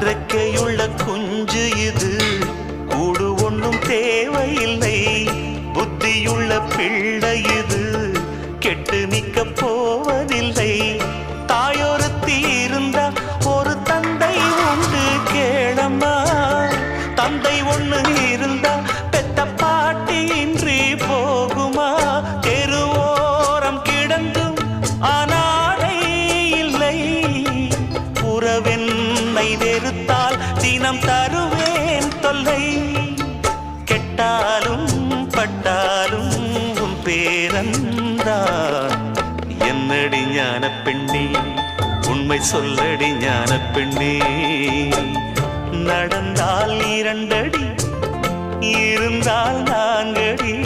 ரெக்கையுள்ள குஞ்சு இது. கூடு ஒன்றும் தேவையில்லை புத்தியுள்ள பிள்ளை இது. கெட்டு நிக்க போவதில்லை தாயொருத்தி இருந்த ஒரு தந்தை உண்டு கேளம்மா. தந்தை ஒன்று இருந்தா உறவென்னை வெறுத்தால் தினம் தருவேன் தொல்லை. கெட்டாலும் பட்டாலும் உன் பேரந்தான் என்னடி ஞான பெண்ணே உண்மை சொல்லடி ஞான பெண்ணே நடந்தால் இரண்டடி இருந்தால் நான்கடி.